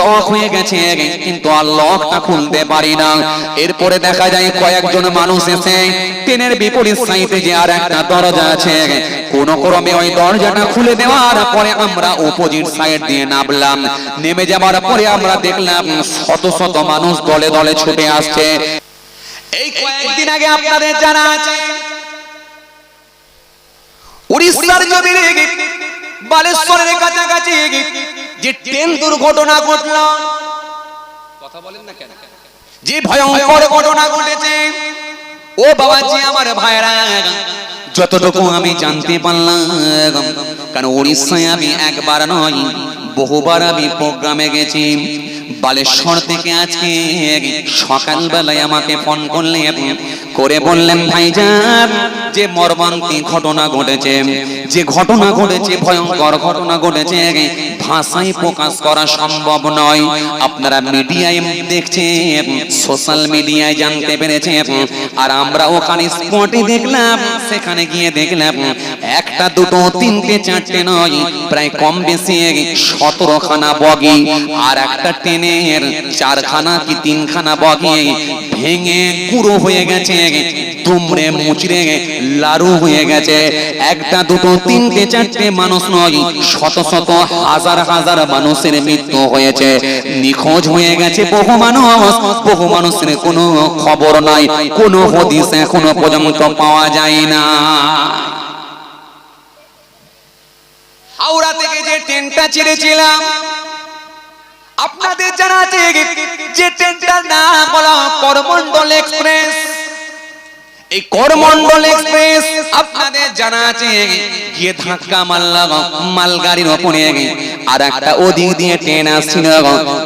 Lock হয়ে গেছে কিন্তু আর লকটা খুলতে পারি না। এরপরে দেখা যায় কয়েকজন মানুষ এসে ট্রেনের বিপরীত সাইডে যে আর একটা দরজা আছে, কোন ক্রমে ওই দরজাটা খুলে দেওয়ার পরে আমরা অপোজিট সাইড দিয়ে নামলাম। নেমে যাবার পরে আমরা দেখলাম শত শত মানুষ দলে দলে ছুটে আসছে। এই কয়েকদিন আগে আপনাদের জানা আছে, উড়িষ্যার জমিনে বালেশ্বরের কাছাকাছি যে ট্রেন দুর্ঘটনা ঘটল কথা বলেন না কেন? যে ভয়ঙ্কর ঘটনা ঘটেছে ও বাবাজি আমার ভাইরা যতটুকু আমি জানতে পারলাম, কারণ উড়িষ্যায় আমি একবার নয়, বহুবার আমি প্রোগ্রামে গেছি। বালেশ্বর থেকে আজকে সকালবেলায় আমাকে ফোন করলেন, করে বললেন, ভাইজান, যে মর্মান্তিক ঘটনা ঘটেছে, যে ঘটনা ঘটেছে, ভয়ঙ্কর ঘটনা ঘটেছে, ভাষায় প্রকাশ করা সম্ভব নয়। আপনারা মিডিয়ায় দেখছেন, সোশ্যাল মিডিয়ায় জানতে পেরেছেন, আর আমরা ওখানে স্পটে দেখলাম, সেখানে গিয়ে দেখলাম, একটা দুটো, তিনটে, চারটে নয়, প্রায় কম বেশি সতেরো খানা বগি আর একটা ট্রেনের চারখানা কি তিনখানা বগি ভেঙে কুড়ো হয়ে গেছে, দুমড়ে মুচড়ে লারু হয়ে গেছে। একটা দুটো, তিনটে, চারটে মানুষ নয়, শত শত হাজার হাজার মানুষের মৃত্যু হয়েছে। নিখোঁজ হয়ে গেছে বহু মানুষ, বহু মানুষের কোনো খবর নাই, কোনো হদিস এখনও পর্যন্ত পাওয়া যায় না। হাওড়া থেকে যে ট্রেনটা ছেড়েছিলাম আপনাদের জানা যে ট্রেনটার নাম হলো করমন্ডল এক্সপ্রেস। এই করমন্ডল এক্সপ্রেস। আপনাদের জানা আছে, গিয়ে ধাক্কা মারল মালগাড়ির ওপরে। আর একটা ওদিক দিয়ে ট্রেন আসছিল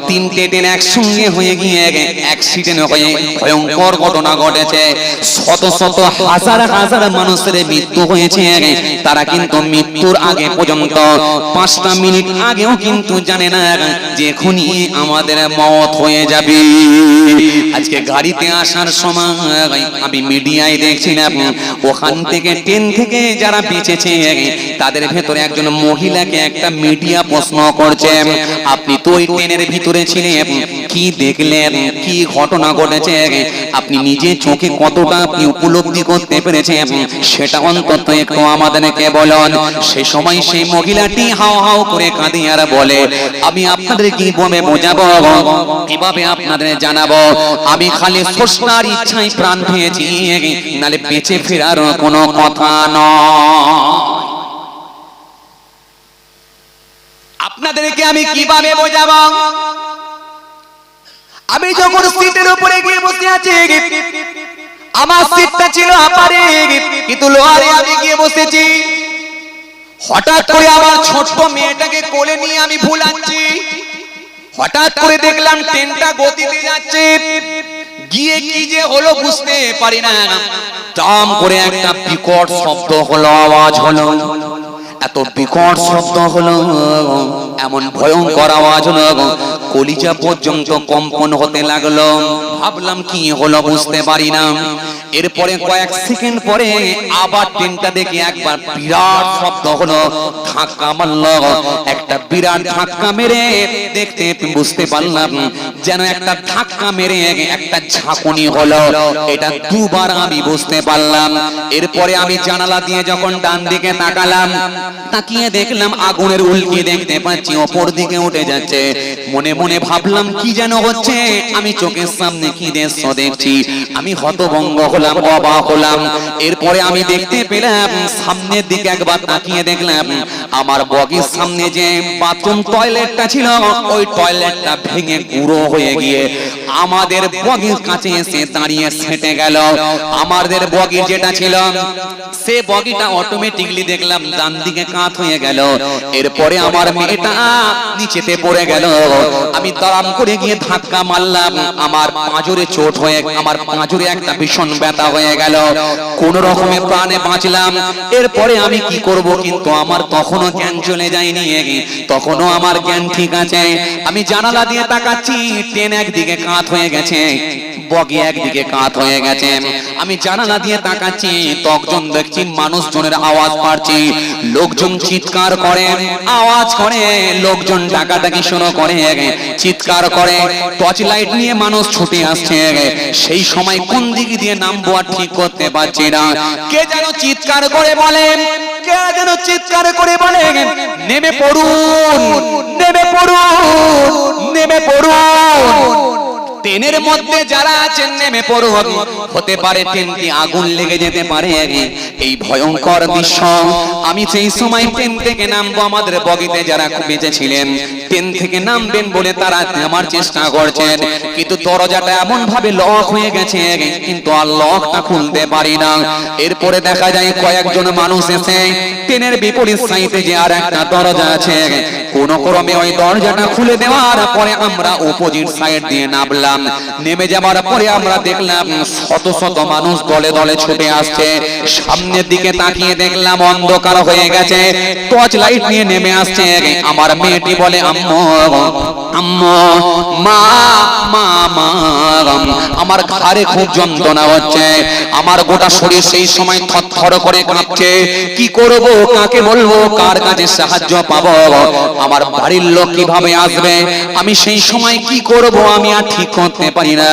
তিনটে ট্রেন একসঙ্গে হয়ে গিয়ে অ্যাক্সিডেন্ট হয়ে ভয়ঙ্কর ঘটনা ঘটেছে। শত শত হাজার হাজার মানুষের মৃত্যু হয়েছে তারা কিন্তু মৃত্যুর আগে পর্যন্ত, পাঁচটা মিনিট আগেও কিন্তু জানে না যে এখনই আমাদের মত হয়ে যাবে। আজকে গাড়িতে আসার সময় আমি মিডিয়ায় দেখছিলাম ওখান থেকে ট্রেন থেকে যারা বেঁচেছে, তাদের ভেতরে একজন মহিলাকে একটা মিডিয়া প্রশ্ন করছে। আপনি তো ওই ট্রেনের ভিতরে ছিলেন, কি দেখলেন, কি ঘটনা ঘটেছে, আপনি নিজে চোখে কতটা আপনি উপলব্ধি করতে পেরেছেন, সেটা অন্তত একটু আমাদেরকে বলুন। সে সময় সেই মহিলাটি হাও হাও করে কাঁদি আর বলে, আমি আপনাদের কি বলে বোঝাবো? কীভাবে আপনাদের জানাব। আমি খালি স্রষ্টার ইচ্ছায় প্রাণ পেয়েছি নালে বেঁচে ফেরার কোনো কথা নয়। আপনাদেরকে আমি কীভাবে বোঝাবো? আমি যখন সিটের উপরে গিয়ে বসে আছি, আমার সিটটা ছিল আপারে, কিন্তু লোহারে আমি গিয়ে বসেছি। হঠাৎ করে আমার ছোট্ট মেয়েটাকে কোলে নিয়ে আমি ভুলাচ্ছি হঠাৎ করে দেখলাম ট্রেনটা গতিতে যাচ্ছে। গিয়ে কি যে হলো বুঝতে পারি না। দাম করে একটা বিকট শব্দ হলো, আওয়াজ হলো। এত বিকট শব্দ হলো। এমন ভয়ঙ্কর আওয়াজ হলো কলিজা পর্যন্ত কম্পন হতে লাগল। ভাবলাম, কি হলো বুঝতে পারি না। এরপরে কয়েক সেকেন্ড পরে আবার ট্রেনটা দেখে একবার বিরাট শব্দ হলো, ধাক্কা মারলো। একটা বিরাট ধাক্কা মেরে দেখতে বুঝতে পারলাম, যেন একটা ধাক্কা মেরে একটা ঝাঁকুনি হলো। এটা দুবার আমি বুঝতে পারলাম। এরপরে আমি জানালা দিয়ে যখন ডান দিকে তাকালাম, তাকিয়ে দেখলাম আগুনের উল্কি দেখতে পাচ্ছি ওপর দিকে উঠে যাচ্ছে। মনে মনে ভাবলাম, কি যেন হচ্ছে? আমি চোখের সামনে কি দৃশ্য দেখছি। আমি হতভঙ্গ হলাম, অবাক হলাম। এরপরে আমি দেখতে পেলাম, সামনের দিকে একবার তাকিয়ে দেখলাম, আমার বগির সামনে যে বাথরুম টয়লেটটা ছিল, ওই টয়লেটটা ভেঙে গুঁড়ো হয়ে গিয়ে আমাদের বগির কাছে এসে দাঁড়িয়ে সেটে গেল। আমাদের বগি যেটা ছিল, সে বগিটা অটোমেটিকলি দেখলাম ডান দিকে কাত হয়ে গেল। এরপরে আমার মেয়েটা নিচেতে পড়ে গেল। আমি তারাম করে গিয়ে ধাক্কা মারলাম। আমার পাঁজরে চোট হয়ে, আমার পাঁজরে একটা ভীষণ ব্যথা হয়ে গেল। কোন রকমের প্রাণে বাঁচলাম। এরপরে আমি কি করব কিন্তু আমার তখনও জ্ঞান চলে যায়নি। তখনও আমার জ্ঞান ঠিক আছে। আমি জানালা দিয়ে তাকাচ্ছি, ট্রেন একদিকে কাত হয়ে গেছে। বগি একদিকে কাত হয়ে গেছে আমি জানালা দিয়ে তাকাচ্ছি তখন দেখছি, মানুষজনের আওয়াজ পাচ্ছি লোকজন চিৎকার করে, আওয়াজ করে, লোকজন ডাকাডাকি শুরু করে। চিৎকার করে টর্চ লাইট নিয়ে মানুষ ছুটে আসছে। সেই সময় কোন দিক দিয়ে নামবো আর ঠিক করতে পারছি না। কে যেন চিৎকার করে বলে, কে যেন চিৎকার করে বলে, নেমে পড়ুন নেমে পড়ুন নেমে পড়ুন। ট্রেনের মধ্যে যারা আছেন, নেমে পড়ুন। হতে পারে ট্রেনটি আগুন লেগে যেতে পারে। এই ভয়ঙ্কর দৃশ্য, আমি সেই সময় ট্রেন থেকে নামবো, আমাদের বগিতে যারা বেঁচে ছিলেন ট্রেন থেকে নামবেন বলে তারা আমার চেষ্টা করছেন। কিন্তু দরজাটা এমন ভাবে লক হয়ে গেছে, কিন্তু আর লকটা খুলতে পারি না। এরপরে দেখা যায় কয়েকজন মানুষ এসে ট্রেনের বিপরীত সাইডে যে আর একটা দরজা আছে, কোন ক্রমে ওই দরজাটা খুলে দেওয়ার পরে আমরা অপোজিট সাইড দিয়ে নামলাম। নেমে যাওয়ার পরে আমরা দেখলাম শত শত মানুষ দলে দলে ছুটে আসছে। সামনের দিকে তাকিয়ে দেখলাম অন্ধকার হয়ে গেছে। টর্চ লাইট নিয়ে নেমে আসছে। আমার মেয়েটি বলে, আম্মু আম্মু আমার ঘাড়ে খুব যন্ত্রণা হচ্ছে। আমার গোটা শরীর সেই সময় থরথর করে কাঁপছে। কি করব, কাকে বলব, কার কাছে সাহায্য পাবো? আমার বাড়ির লোক কীভাবে আসবে? আমি সেই সময় কি করব, আমি আর ঠিক করতে পারি না।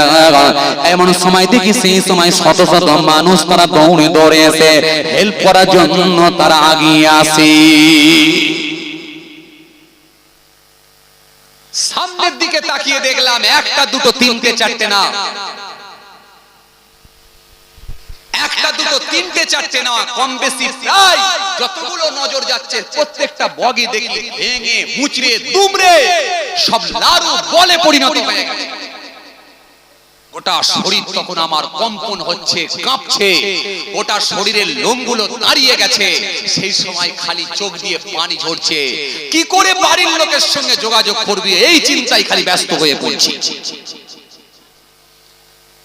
এমন সময় দেখি সেই সময় শত শত মানুষ তারা দৌড়ে দৌড়ে এসে হেল্প করার জন্য তারা আগিয়ে আসে। সামনের দিকে তাকিয়ে দেখলাম একটা, দুটো, তিনটে, চারটে না। একটা, দুটো, তিনটে, চারটে না, কম বেশি যতগুলো নজর যাচ্ছে, প্রত্যেকটা বগি দেখি, ভেঙে, মুচড়ে, দুমড়ে, সব লাড়ু বলে পরিণত হয়ে গেছে। গোটা শরীর তখন আমার কম্পন হচ্ছে, কাঁপছে। গোটা শরীরের লোমগুলো দাঁড়িয়ে গেছে। সেই সময় খালি চোখ দিয়ে পানি ঝরছে। কি করে বাড়ির লোকের সঙ্গে যোগাযোগ করবি? এই চিন্তায় খালি ব্যস্ত হয়ে পড়ছি।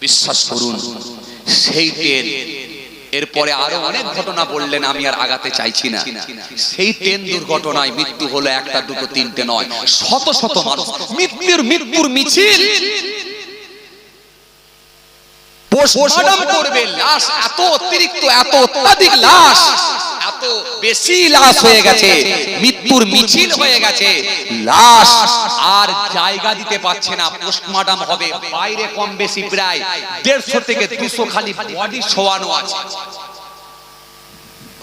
বিশ্বাস করুন, সেই ট্রেন, এরপরে আরও অনেক ঘটনা বললেন, আমি আর আগাতে চাইছি না। সেই ট্রেন দুর্ঘটনায় মৃত্যু হলো একটা, দুটো, তিনটে, নয়। শত শত মানুষ, মৃত্যুর মৃত্যুর মিছিল। পোস্টমর্টম করবে লাশ এত অতিরিক্ত এত অত্যাধিক লাশ। এত বেশি লাশ হয়ে গেছে মৃত্যুর মিছিল হয়ে গেছে। লাশ আর জায়গা দিতে পারছে না পোস্টমর্টম হবে। বাইরে কম বেশি প্রায় দেড়শো থেকে দুশো খালি বডি শোয়ানো আছে।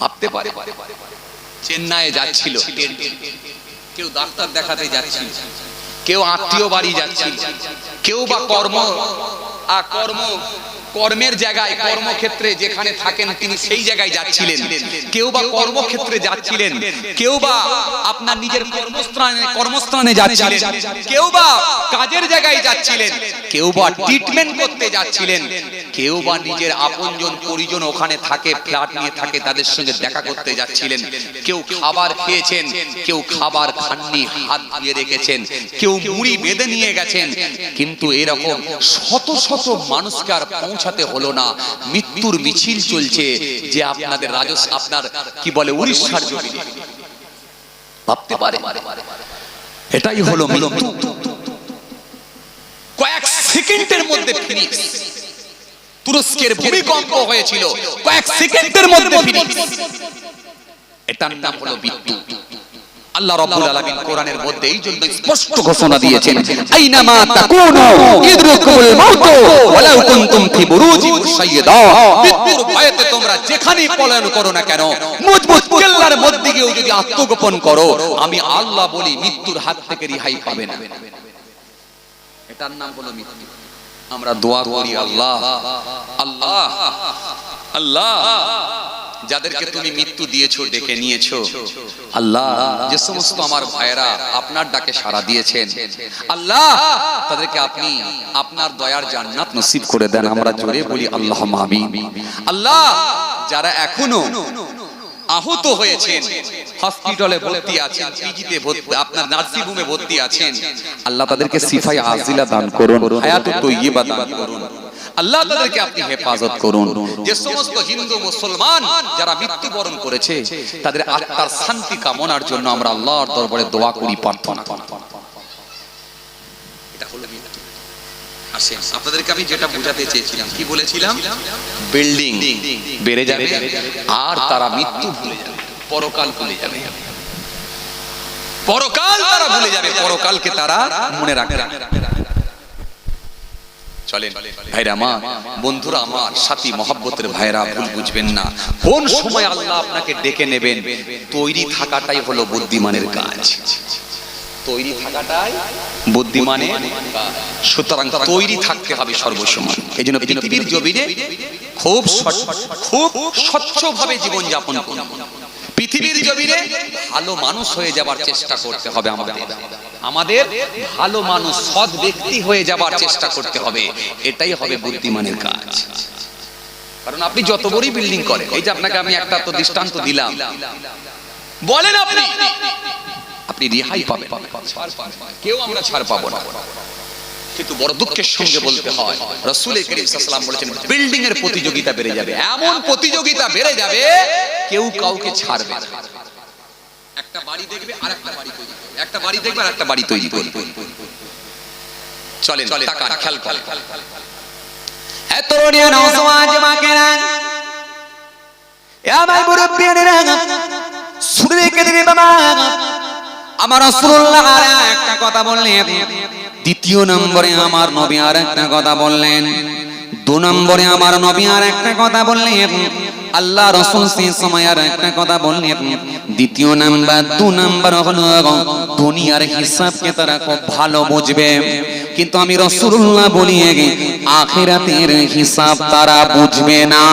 ভাবতে পারে চেন্নাইয়ে যাচ্ছিল। কেউ ডাক্তার দেখাতে যাচ্ছিল। কেউ আত্মীয় বাড়ি যাচ্ছিল। কেউ বা কর্ম আ কর্ম কর্মের জায়গায়, কর্মক্ষেত্রে যেখানে থাকেন তিনি সেই জায়গায় যাচ্ছিলেন। কেউ বা কর্মক্ষেত্রে যাচ্ছিলেন, কেউ বা আপনার নিজের কর্মস্থানে কর্মস্থানে যাচ্ছিলেন, কেউ বা কাজের জায়গায় যাচ্ছিলেন, কেউ বা ট্রিটমেন্ট করতে যাচ্ছিলেন কেউ বা নিজের আপনজন পরিজন ওখানে থাকে ফ্ল্যাট নিয়ে থাকে তাদের সঙ্গে দেখা করতে যাচ্ছিলেন। কেউ খাবার খেয়েছেন কেউ খাবার খাননি হাত ধুয়ে রেখেছেন। কেউ মুড়ি বেঁধে নিয়ে গেছেন। কিন্তু এরকম শত শত মানুষকে আর পৌঁছাতে হলো না। মৃত্যুর মিছিল চলছে যে আপনাদের রাজস আপনার কি বলে উড়িষ্যার জমিনে ভাবতে পারে। এটাই হলো মৃত্যু। কয়েক সেকেন্ডের মধ্যে ফিনিক্স। তুরস্কের ভূমিকম্প হয়েছিল। কয়েক সেকেন্ডের মধ্যে এটার নাম হলো মৃত্যু আল্লাহ রাব্বুল আলামিন কোরআনের মধ্যে এই জন্য স্পষ্ট ঘোষণা দিয়েছেন। আইনামা তাকুনু ইদরুকুল মাউত ওয়ালাউ কুনতুম ফি বুরুজিন মুশাইয়্যিদা মৃত্যুর ভয়েতে তোমরা যেখানেই পলায়ন করো না কেন মজবুত কেল্লার মধ্যে গিয়েও যদি আত্মগোপন করো আমি আল্লাহ বলি মৃত্যুর হাত থেকে রিহাই পাবে না। এটার নাম হলো মৃত্যু। আমরা দোয়া করি আল্লাহ। আল্লাহ আল্লাহ, যাদেরকে তুমি মৃত্যু দিয়েছ, ডেকে নিয়েছো। আল্লাহ, যে সমস্ত আমার ভাইয়েরা আপনার ডাকে সাড়া দিয়েছেন। আল্লাহ, তাদেরকে আপনি আপনার দয়ার জান্নাত নসিব করে দেন। আমরা জোরে বলি আল্লাহ আমিন। আল্লাহ, যারা এখনও আহত হয়েছেন। হসপিটালে ভর্তি আছেন, পিজিতে ভর্তি, আপনার নার্সিং হোমে ভর্তি আছেন। আল্লাহ তাদেরকে সিফাই আজিলা দান করুন, হায়াতুত তৈয়্যিবা দান করুন। আল্লাহ তাদেরকে আপনি হেফাজত করুন। যে সমস্ত হিন্দু, মুসলমান যারা মৃত্যুবরণ করেছে, তাদের আত্মার শান্তি কামনার জন্য আমরা আল্লাহর দরবারে দোয়া করি, প্রার্থনা এটা হলো আসেন। আপনাদেরকে আমি যেটা বোঝাতে চেয়েছিলাম কি বলেছিলাম? বিল্ডিং বেড়ে যাবে আর তারা মৃত্যু ভুলে যাবে। পরকাল ভুলে যাবে। পরকাল তারা ভুলে যাবে। পরকালকে তারা মনে রাখবে। চলেন। ভাইরা আমার বন্ধুরা আমার সাথী মহাব্বতের ভাইরা ভুল বুঝবেন না। কোন সময় আল্লাহ আপনাকে ডেকে নেবেন? তৈরি থাকাটাই হলো বুদ্ধিমানের কাজ। তৈরি থাকাটাই বুদ্ধিমানের। সুতরাং তৈরি থাকতে হবে সর্বসময় এই জন্য পৃথিবীর জমিনে খুব খুব স্বচ্ছভাবে জীবন যাপন করুন। পৃথিবীর জমিনে ভালো মানুষ হয়ে যাবার চেষ্টা করতে হবে আমাদের। আমাদের ভালো মানুষ সৎ ব্যক্তি হয়ে যাবার চেষ্টা করতে হবে। এটাই হবে বুদ্ধিমানের কাজ। কারণ আপনি যত বড়ই বিল্ডিং করেন এই যে আপনাকে আমি একটা তো দৃষ্টান্ত দিলাম। বলেন আপনি। আপনি রেহাই পাবেন। কেউ আমরা ছাড় পাবো না। কিন্তু বড় দুঃখের সঙ্গে বলতে হয় রসুল করিম বলেছেন বিল্ডিং এর প্রতিযোগিতা বেড়ে যাবে এমন প্রতিযোগিতা বেড়ে যাবে কেউ কাউকে ছাড়বে একটা বাড়ি দেখবে আর একটা বাড়ি তৈরি করবে। একটা বাড়ি দেখবে আর একটা বাড়ি তৈরি করবে। চলেন টাকা খেয়াল আমার শুনে রেখে দিবি বাবা। আমার রাসূলুল্লাহ আর একটা কথা বললেন। দ্বিতীয় নম্বরে আমার নবী আর একটা কথা বললেন। দু নম্বরে আমার নবী আর একটা কথা বললেন। আল্লাহ রসুল সেই সময় আর একটা কথা বললেন। দ্বিতীয় নাম্বার, দু নাম্বার হলো দুনিয়ার হিসাবকে তারা খুব ভালো বুঝবে। কিন্তু আমি রসুল্লাহ বলি আখিরাতের হিসাব তারা বুঝবে না।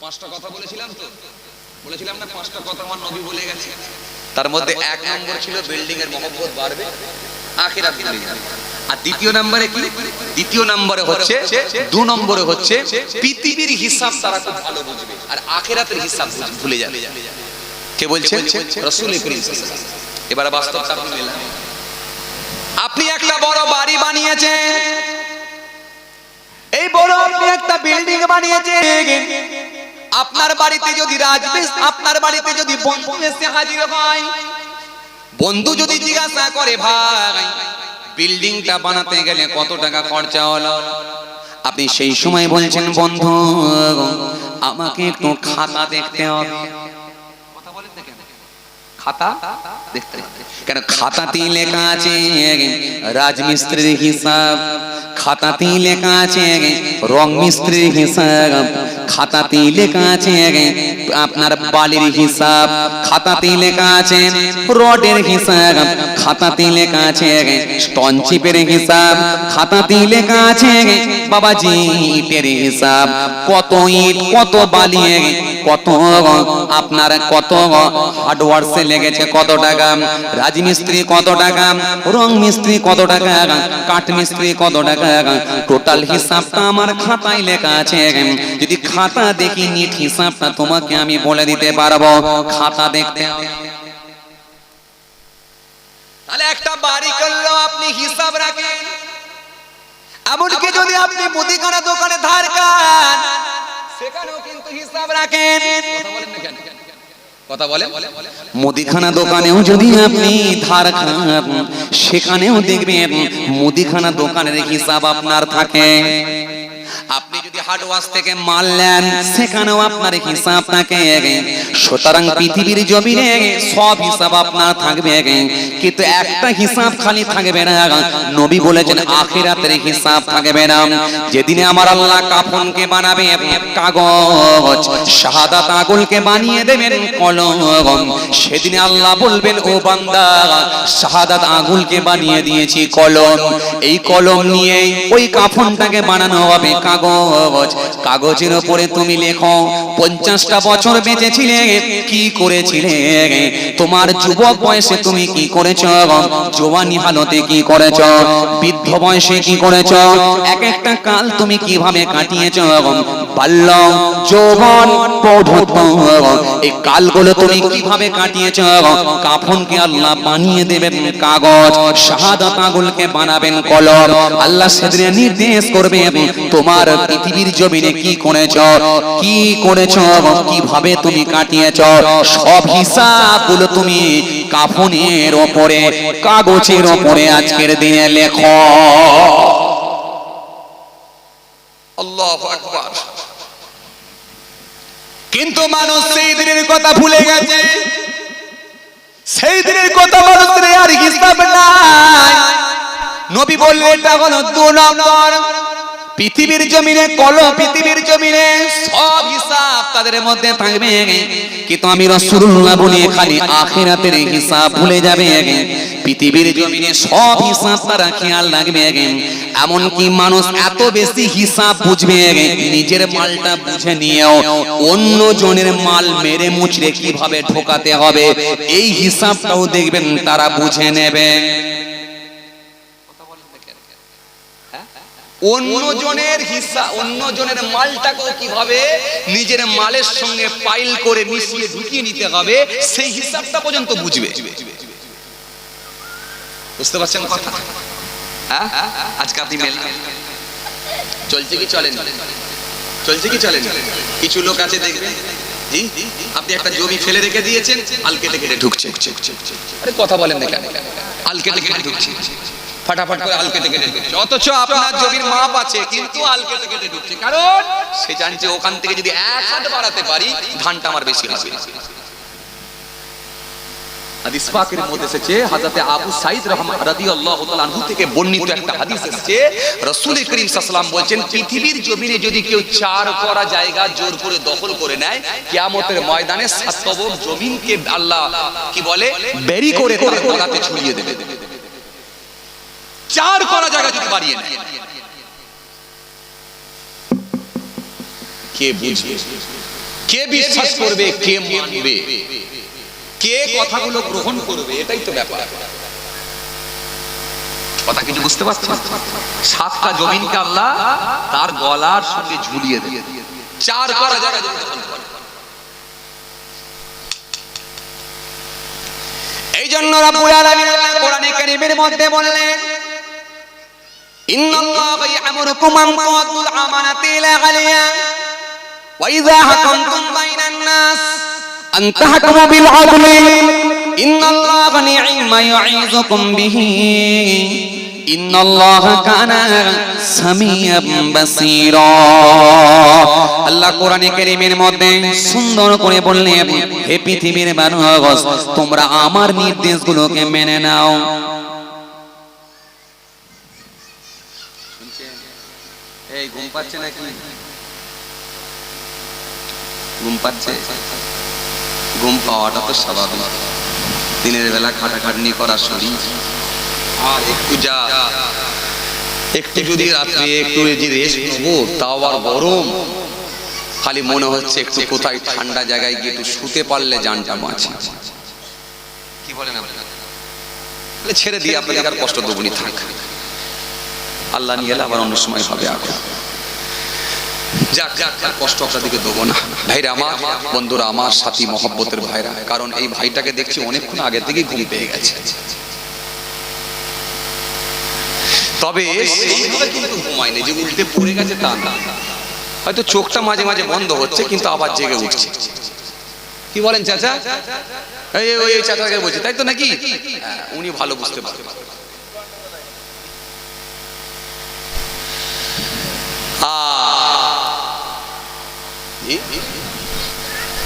পাঁচটা কথা বলেছিলাম তো? বলেছিলাম না পাঁচটা কথা আমার নবী বলে গেছে। তার মধ্যে এক নম্বর ছিল বিল্ডিং এর মহব্বত বাড়বে। আখিরাত যাবে আর দ্বিতীয় নম্বরে কি? দ্বিতীয় নম্বরে হচ্ছে দু নম্বরে হচ্ছে পৃথিবীর হিসাব তারা খুব ভালো বুঝবে আর আখিরাতের হিসাব ভুলে যাবে। কে বলছে? রসুল করিম সাল্লাল্লাহু আলাইহি ওয়াসাল্লাম। এবারে বাস্তব আপনি একটা বড় বাড়ি বানিয়েছেন। এই বড় আপনি একটা বিল্ডিং বানিয়েছেন। আপনার বাড়িতে যদি রাজবেশ আপনার বাড়িতে যদি বন্ধু এসে হাজির হয় বন্ধু যদি জিজ্ঞাসা করে ভাই বিল্ডিংটা বানাতে গেলে কত টাকা খরচা হলো? আপনি সেই সময় বলছেন বন্ধু আমাকে একটু খাতা দেখতে হবে। খাতা দেখতে। কেন খাতাতেই লেখা আছে রাজমিস্ত্রির হিসাব, খাতাতেই লেখা আছে রং মিস্ত্রির হিসাব, খাতাতেই লেখা আছে আপনার বালির হিসাব, খাতাতেই লেখা আছে রডের হিসাব, খাতাতেই লেখা আছে স্টন চিপের হিসাব, খাতাতেই লেখা আছে বাবাজি ইটের হিসাব, কত ইট, কত বালি, কত আপনার কত হার্ডওয়ার্সে লেগেছে কত টাকা? রাজমিস্ত্রি কত টাকা? রং মিস্ত্রি কত টাকা? কাঠ মিস্ত্রি কত টাকা? টোটাল হিসাবটা আমার খাতায় লেখা আছে। যদি খাতা দেখি নিট হিসাবটা তোমাকে আমি বলে দিতে পারব। খাতা দেখতে তাহলে একটা বাড়ি করলেও আপনি হিসাব রাখেন। এমনকি যদি আপনি মুদিখানা দোকানে ধার খান সেখানেও কিন্তু হিসাব রাখেন। কথা বলেন মুদিখানা দোকানেও যদি আপনি ধার খান সেখানেও দেখবেন মুদিখানা দোকানের হিসাব আপনার থাকে। আপনি যদি হাট ওয়াশ থেকে মাল নেন, সেখানেও আপনার হিসাব থাকে। সুতরাং পৃথিবীর জমিনে সব হিসাব আপনার থাকবে। কিন্তু একটা হিসাব খালি থাকবে না। নবী বলেছেন, আখিরাতের হিসাব থাকবে না। যেদিনে আমার আল্লাহ কাফনকে বানাবে, কাগজ, শাহাদাত আগুলকে বানিয়ে দেবেন, কলম, সেদিনে আল্লাহ বলবেন, ও বান্দা, শাহাদাত আগুলকে বানিয়ে দিয়েছি, কলম। এই কলম নিয়ে ওই কাফনটাকে বানানো হবে। কাগজ। কাগজের উপরে তুমি লেখো, পঞ্চাশটা বছর বেঁচেছিলে, কি করেছিলে? তোমার যুবক বয়সে তুমি কি করেছ? জোয়ানি হালতে কি করেছ? বৃদ্ধ বয়সে কি করেছ? এক একটা কাল তুমি কীভাবে কাটিয়েছ? বাল্য যৌবন প্রৌঢ়ত্ব এই কালগুলো তুমি কীভাবে কাটিয়েছ? কাফনকে আল্লাহ বানিয়ে দেবেন কাগজ আগুলকে বানাবেন কলম। আল্লাহ সেদিনে নির্দেশ করবে তোমার পৃথিবীর জমিনে কি করেছ কি করেছ, কীভাবে তুমি কাটিয়েছ, সব হিসাবগুলো তুমি কাফনের ওপরে, কাগজের ওপরে আজকের দিনে লেখো। আল্লাহু আকবার। কিন্তু মানুষ সেই দিনের কথা ভুলে গেছে। সেই দিনের কথা মানুষের আর হিসাব নাই। নবী বললেন, এটা হলো দু নম্বর। পৃথিবীর জমিনে কল পৃথিবীর জমিনে সব হিসাব তাদের মধ্যে থাকবে। কিন্তু আমি রাসূলুল্লাহ বলি খালি আখিরাতের হিসাব ভুলে যাবে। পৃথিবীর জমিনে সব হিসাব তারা খেয়াল রাখবে। এমন কি মানুষ এত বেশি হিসাব বুঝবে। নিজের মালটা বুঝে নিয়েও অন্য জনের মাল মেরে মুচড়ে কীভাবে ঢোকাতে হবে? এই হিসাবটাও দেখবেন তারা বুঝে নেবে। অন্য জনের হিসা অন্য জনের মালটাকেও কীভাবে নিজের মালের সঙ্গে পাইল করে মিশিয়ে ঢুকিয়ে নিতে হবে, সেই হিসাবটা পর্যন্ত বুঝবে। বুঝতে পারছেন কথা? হ্যাঁ? আজকে আপনি চলছে কি চলেন? চলছে কি চলেন? কিছু লোক আছে দেখবেন জি? আপনি একটা জমি ফেলে রেখে দিয়েছেন, আল কেটে ঢুকছে। আরে কথা বলেন না কেন? আল কেটে কেটে ঢুকছে। ফাটাফাট করে আল কেটে কেটে ঢুকছে অথচ আপনার জমির মাপ আছে কিন্তু আল কেটে কেটে ঢুকছে কারণ সে জানছে ওখান থেকে যদি এক হাত বাড়াতে পারি ধানটা আমার বেশি হবে। হাদিস পাকের মধ্যে এসেছে হযরতে আবু সাঈদ রহমান রাদিয়াল্লাহু তাআলা আনহু থেকে বর্ণিত একটা হাদিস এসেছে। রাসূল করিম সাল্লাল্লাহু আলাইহি বলছেন পৃথিবীর জমিনে যদি কেউ চার করা জায়গা জোর করে দখল করে নেয় কিয়ামতের ময়দানে সাত কবর জমিনকে আল্লাহ কি বলে? বেরি করে তার গলাতে ছড়িয়ে দেবে। চার করা জায়গা যদি বাড়িয়ে নেয়। কে বুঝবে? কে বিশ্বাস করবে? কে মানবে? কে কথাগুলো গ্রহণ করবে? এটাই তো ব্যাপার। কথা কিছু বুঝতে সাতটা তার গলার সঙ্গে ঝুলিয়ে দিয়ে চার করা জায়গা। এই জন্য রাব্বুল আলামিন কোরআনে কারীমের মধ্যে বললেন ইন্নাল্লাহা ইয়া'মুরুকুম আন তু'আদ্দুল আমানাতি ইলা আহলিহা ওয়া ইযা হাকামতুম বাইনান নাস أن تحكموا بالعدل إن الله نعم يعيذكم به إن الله كان سميعا بصيرا আল্লাহ কোরআনে কারীমের মধ্যে সুন্দর করে বললেন হে পৃথিবীর মানুষ তোমরা আমার নির্দেশগুলোকে মেনে নাও এই ঘুম পাচ্ছে নাকি? ঘুম পাচ্ছে? ঘুম পাওয়াটা তো স্বাভাবিক। দিনের বেলা খাটাখাটনি করা শরীর। আর একটু যা। একটু যদি রাত্রে একটু যে রেস্ট নেব তাও আর গরম। খালি মনে হচ্ছে একটু কোথায় ঠান্ডা জায়গায় গিয়ে একটু শুতে পারলে জানটা বাঁচে। কি বলেন ছেড়ে দিয়ে আপনাদের আর কষ্ট দেবনি থাক। আল্লাহ নিয়ে এলে আবার অন্য সময় হবে আগুন। যাক যাক কষ্ট আপনাদেরকে দেবো না। ভাইরা আমার বন্ধুরা আমার সাথী মহব্বতের ভাইরা কারণ এই ভাইটাকে দেখছি অনেকক্ষণ আগে থেকেই ঘুম পেয়ে গেছে। তবে কিন্তু ঘুমায়নি যে উল্টে পড়ে গেছে তা না। হয়তো চোখটা মাঝে মাঝে বন্ধ হচ্ছে কিন্তু আবার জেগে উঠছে। কি বলেন চাচা? এই ওই চাচাকে বলছে তাই তো নাকি? হ্যাঁ, উনি ভালো বুঝতে পারবেন।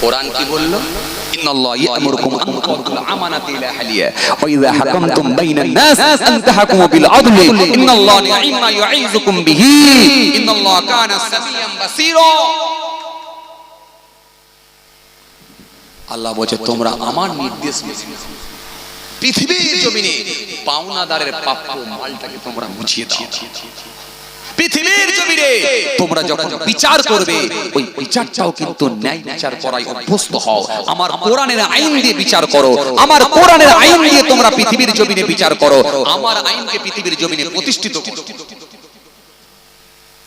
কোরআন কি বললো إن الله يأمركم أن تؤدوا الأمانات إلى أهلها وإذا حكمتم بين الناس أن تحكموا بالعدل إن الله نعم ما يعظكم به إن الله كان سميعا بصيرا আল্লাহ বলছে তোমরা আমার নির্দেশ মেনে নাও। পৃথিবীর জমিনে পাওনাদারের প্রাপ্য মালটাকে তোমরা বুঝিয়ে দাও পৃথিবীর জমিনে তোমরা যখন বিচার করবে ওই বিচারটাও কিন্তু ন্যায় বিচার করাই অভ্যস্ত হও। আমার কোরআনের আইন দিয়ে বিচার করো। আমার কোরআনের আইন দিয়ে তোমরা পৃথিবীর জমিনে বিচার করো। আমার আইনকে পৃথিবীর জমিনে প্রতিষ্ঠিত করো।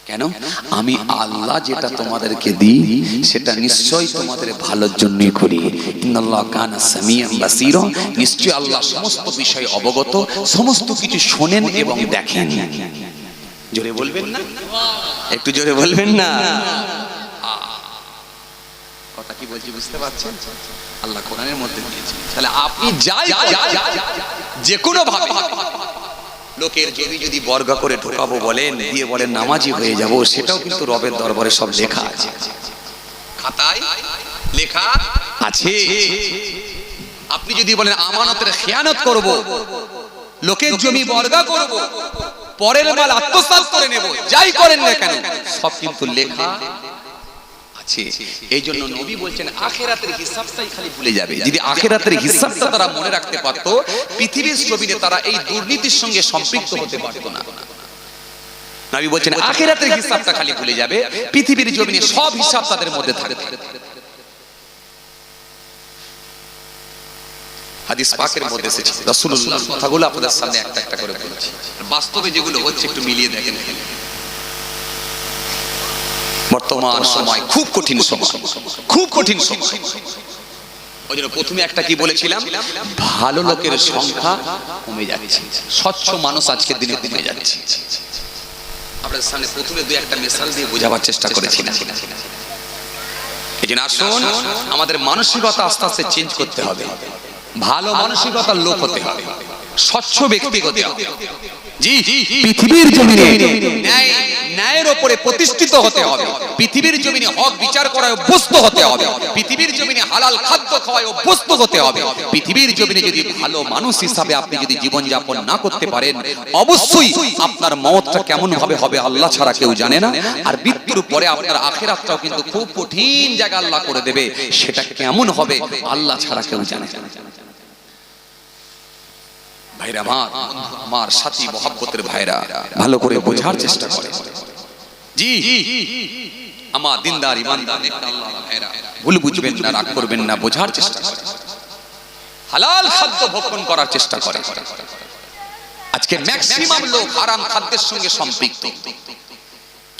কেন? আমি আল্লাহ যেটা তোমাদেরকে দিই সেটা নিশ্চয়ই তোমাদের ভালোর জন্যই করি। ইন্নাল্লাহ কানা সামিয়াম বাসীরা। নিশ্চয়ই আল্লাহ সমস্ত বিষয়ে অবগত সমস্ত কিছু শোনেন এবং দেখেন। জোরে বলবেন না? একটু জোরে বলবেন না? কথা কি বলছি বুঝতে পারছেন? আল্লাহ কোরআনের মধ্যে দিয়েছেন। তাহলে আপনি যাই যে কোনো ভাবে। লোকের জমি যদি বর্গা করে ঢোকাবো বলেন দিয়ে বলেন নামাজি হয়ে যাব সেটাও কিন্তু রবের দরবারে সব লেখা আছে। খাতায় লেখা আছে। আপনি যদি বলেন আমানতের খেয়ানত করব লোকের জমি বর্গা করব পরের মাল আত্মসাৎ করে নেব। যাই করেন না কেন? সব কিন্তু লেখা আছে। এই জন্য নবী বলছেন আখেরাতের হিসাবটাই খালি ভুলে যাবে। যদি আখেরাতের হিসাবটা তারা মনে রাখতে পারতো পৃথিবীর জমিনে তারা এই দুর্নীতির সঙ্গে সম্পৃক্ত হতে পারতো না। নবী বলছেন আখেরাতের হিসাবটা খালি ভুলে যাবে। পৃথিবীর জমিনে সব হিসাব তাদের মধ্যে থাকবে। হাদিস পাকের মধ্যে এসেছে। রাসূলুল্লাহ কথাগুলো আপনাদের সামনে একটা একটা করে বলেছি। বাস্তবে যেগুলো হচ্ছে একটু মিলিয়ে দেখেন। বর্তমান সময় খুব কঠিন সময়। খুব কঠিন সময়। ওই জন্য প্রথমে একটা কি বলেছিলাম? ভালো লোকের সংখ্যা কমে যাচ্ছে। স্বচ্ছ মানুষ আজকের দিনে কমে যাচ্ছে। আপনাদের সামনে প্রথমে দুই একটা মেশাল দিয়ে বোঝাবার চেষ্টা করেছিলাম। এই জন্য আসুন আমাদের মানসিকতা আস্তে আস্তে চেঞ্জ করতে হবে। ভালো মানসিকতার লোক হতে হবে। স্বচ্ছ ব্যক্তি হতে হবে। জি পৃথিবীর জমিনে ন্যায় ন্যায়ের ওপরে প্রতিষ্ঠিত হতে হবে। পৃথিবীর জমিনে হক বিচার করায় অভ্যস্ত হতে হবে। পৃথিবীর জমিনে হালাল খাদ্য খাওয়ায় অভ্যস্ত হতে হবে। পৃথিবীর জমিনে যদি ভালো মানুষ হিসাবে আপনি যদি জীবন যাপন না করতে পারেন অবশ্যই আপনার মতটা কেমন ভাবে হবে আল্লাহ ছাড়া কেউ জানে না। আর মৃত্যুর পরে আপনার আখেরাতটাও কিন্তু খুব কঠিন জায়গা আল্লাহ করে দেবে। সেটা কেমন হবে আল্লাহ ছাড়া কেউ জানে না। ভাইরা আমার আমার সাথী মহাব্বতের ভাইরা, ভালো করে বোঝার চেষ্টা করে। জি, আমার দিনদার ইমানদার ভুল বুঝবেন না, রাগ করবেন না, বোঝার চেষ্টা করে। হালাল খাদ্য ভক্ষণ করার চেষ্টা করে। আজকে ম্যাক্সিমাম লোক আরাম খাদ্যের সঙ্গে সম্পৃক্ত।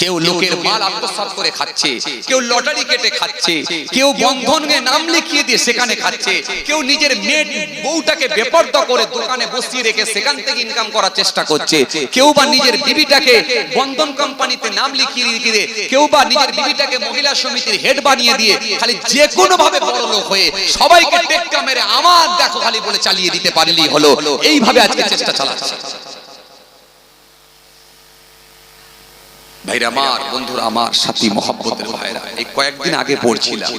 কেউ লোকের মাল আত্মসাৎ করে খাচ্ছে কেউ লটারি কেটে খাচ্ছে কেউ বন্ধনে নাম লিখিয়ে দিয়ে সেখানে খাচ্ছে কেউ নিজের মেয়ে বউটাকে বেপর্দা করে দোকানে বসিয়ে রেখে সেখান থেকে ইনকাম করার চেষ্টা করছে। কেউ বা নিজের বিবিটাকে বন্ধন কোম্পানিতে নাম লিখিয়ে দিয়ে কেউ বা নিজের বিবিটাকে মহিলা সমিতির হেড বানিয়ে দিয়ে খালি যে কোনো ভাবে বড় লোক হয়ে সবাইকে টেক্কা মেরে আমার দেখো খালি বলে চালিয়ে দিতে পারলেই হলো। এইভাবে আজকে চেষ্টা চালাচ্ছে। ভাইরা আমার, বন্ধুরা আমার সাথী মহব্বতের ভাইরা, এই কয়েকদিন আগে পড়ছিলাম।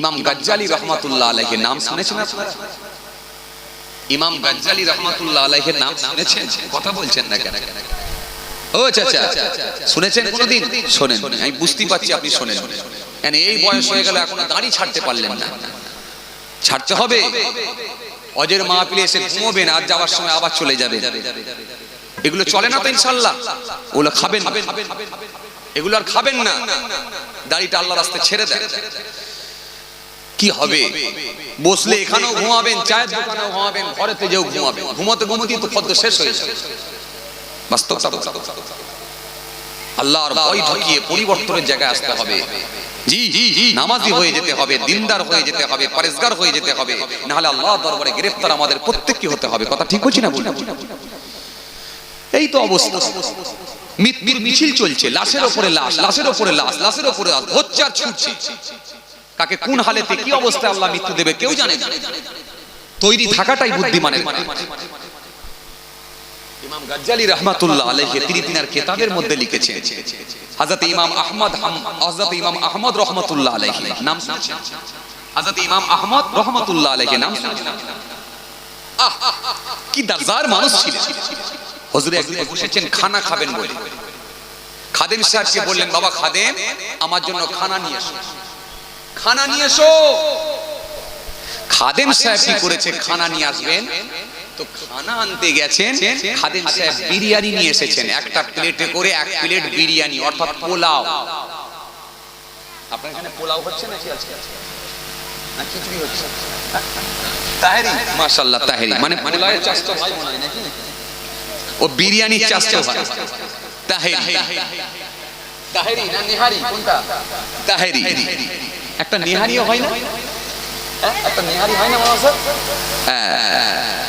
ইমাম গাজ্জালি রহমাতুল্লাহ আলাইহির নাম শুনেছেন আপনারা? ইমাম গাজ্জালি রহমাতুল্লাহ আলাইহির নাম শুনেছেন? কথা বলছেন না কেন? ও চাচা শুনেছেন কোনোদিন? শোনেন আমি বুঝতেই পারছি আপনি শোনেন কেন এই বয়স হয়ে গেল, এখনও দাড়ি ছাড়তে পারলেন না। ছাড়তে হবে। অজের মাহফিলে এসে ঘুমোবেন, আর যাওয়ার সময় আবার চলে যাবে এগুলো চলে না তো ইনশাল্লাহ ওগুলো খাবেন। এগুলো আর খাবেন না। দাড়িটা আল্লাহ রাস্তায় ছেড়ে দেন। কি হবে? বসলে এখানেও ঘুমাবেন, চায়ের দোকানেও ঘুমাবেন, ঘরেতে যেও ঘুমাবেন। ঘুমাতে ঘুমোতেই তো ফদ্দ শেষ হয়ে যাবে। বাস্তব আল্লাহর ভয় ঢুকিয়ে পরিবর্তনের জায়গায় আসতে হবে। জি জি জি। নামাজি হয়ে যেতে হবে, দিনদার হয়ে যেতে হবে, পরেশগার হয়ে যেতে হবে। নাহলে আল্লাহ দরবারে গ্রেফতার আমাদের প্রত্যেককে হতে হবে। কথা ঠিক হচ্ছে না বলি এই তো অবস্থা। মৃত্যুর মিছিল চলছে। লাশের ওপরে লাশ লাশের ওপরে লাশ লাশের ওপরে লাশ। হচ্ছে আর ছুটছে। কাকে কোন হালেতে কি অবস্থায় আল্লাহ মৃত্যু দেবে কেউ জানে তৈরি থাকাটাই বুদ্ধিমানের। ইমাম গাজ্জালি রহমাতুল্লাহ আলাইহি তিনি তিনার কিতাবের মধ্যে লিখেছেন হযরত ইমাম আহমদ হাম- হযরত ইমাম আহমদ রহমাতুল্লাহ আলাইহি নাম শুনেছেন? হযরত ইমাম আহমদ আলাইহি নাম আহ, কি দারজার মানুষ ছিলেন। হুজুর একদিন বসেছেন খানা খাবেন বলে। খাদেম সাহেবকে বললেন বাবা খাদেম আমার জন্য খানা নিয়ে এসো। খানা নিয়ে এসো। খাদেম সাহেব কি করেছে? খানা নিয়ে আসবেন? তো খানা আনতে গেছেন? খাদেম সাহেব বিরিয়ানি নিয়ে এসেছেন। একটা প্লেটে করে এক প্লেট বিরিয়ানি অর্থাৎ পোলাও। আপনার এখানে পোলাও হচ্ছে নাকি আজকে না খিচুড়ি হচ্ছে। তাহেরি? মাশাআল্লাহ তাহেরি। মানে চাষ তো হয় মনে হয়। নাকি? ও বিরিয়ানি চাষ তো হয়। তাহেরি। তাহেরি না নিহারি? কোনটা? তাহেরি। একটা নিহারিও হয় না? হ্যাঁ, একটা নিহারি হয় না মামা স্যার হ্যাঁ।